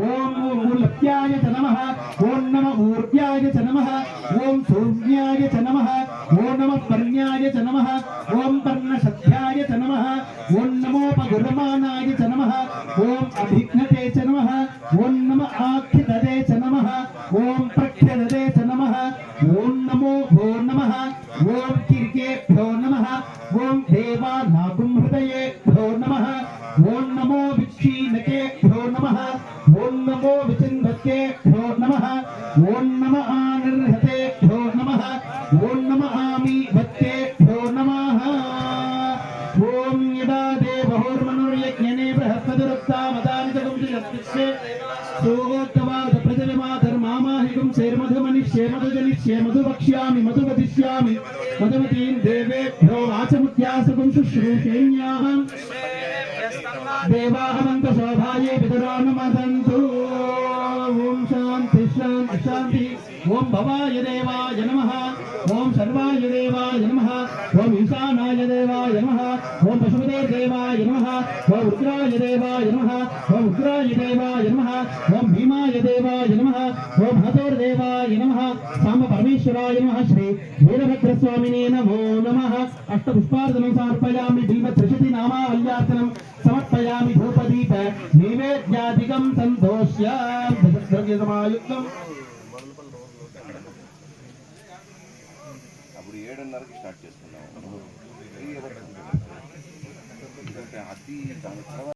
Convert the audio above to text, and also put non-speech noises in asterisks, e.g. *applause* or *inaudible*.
ఓం మూలప్యాయ చ నమ ఓం నమ ఊర్ధ్యాయ చ నమ ఓం సౌమ్యాయ చ నమ ఓం నమ పర్ణ్యాయ చ నమ ఓం పర్ణశధ్యాయ చ నమ ఓం నమోపగురమానాయ చ నమ ఓం అభిఘ్నతే చ నమ ఓం నమ ఆఖ్యదదే చ నమ ఓం ప్రఖ్యదే చ నమ ఓం నమో భో నమ ఓం కిర్కేభ్యో నమ ఓం దేవా దేవానాగుం హృదయ नमः ॐ नमः, निर्हतेभ्यो नमः ॐ नमः आमीभत्येभ्यो नमः। ॐ यदा देवहोर्मनुर्यज्ञने बृहस्पतिरुक्तामदानि जगुंसस्य सोहोत्तवाद प्रजनमाधर्मामाहिगुं शेर्मधुमनिश्शेमधुजनिश्शे मधु वक्ष्यामि मधु वदिष्यामि मधुमतीं देवेभ्यो वाचमुत्यासगुं शुश्रूषेण्याः देवाः मन्त्रशोभायै पितरो न मदन्तु ఓం భవాయ దేవాయ నమ. ఓం సర్వాయ దేవాయ నమ. ఓం ఈశానాయ దేవాయ నమ. ఓం పశుపతే దేవాయ నమ. ఓం ఉగ్రాయ దేవాయ నమ. ఓం ఉగ్రాయ దేవాయ నమ. ఓం భీమాయ దేవాయ నమ. ఓం హతోర్దేవాయ నమ. సాంబ పరమేశ్వరాయ నమ. శ్రీ వీరభద్రస్వామినే నమో నమ. అష్టపుష్పార్జనం సమర్పయామి బిల్వ త్రిశతి నామావల్యాసనం సమర్పయామి ధూపదీప నైవేద్యాదికం సంతోష్య. ద్రవ్య అప్పుడు ఏడున్నరకి స్టార్ట్ చేసుకున్నాము *laughs* అతి దాని తర్వాత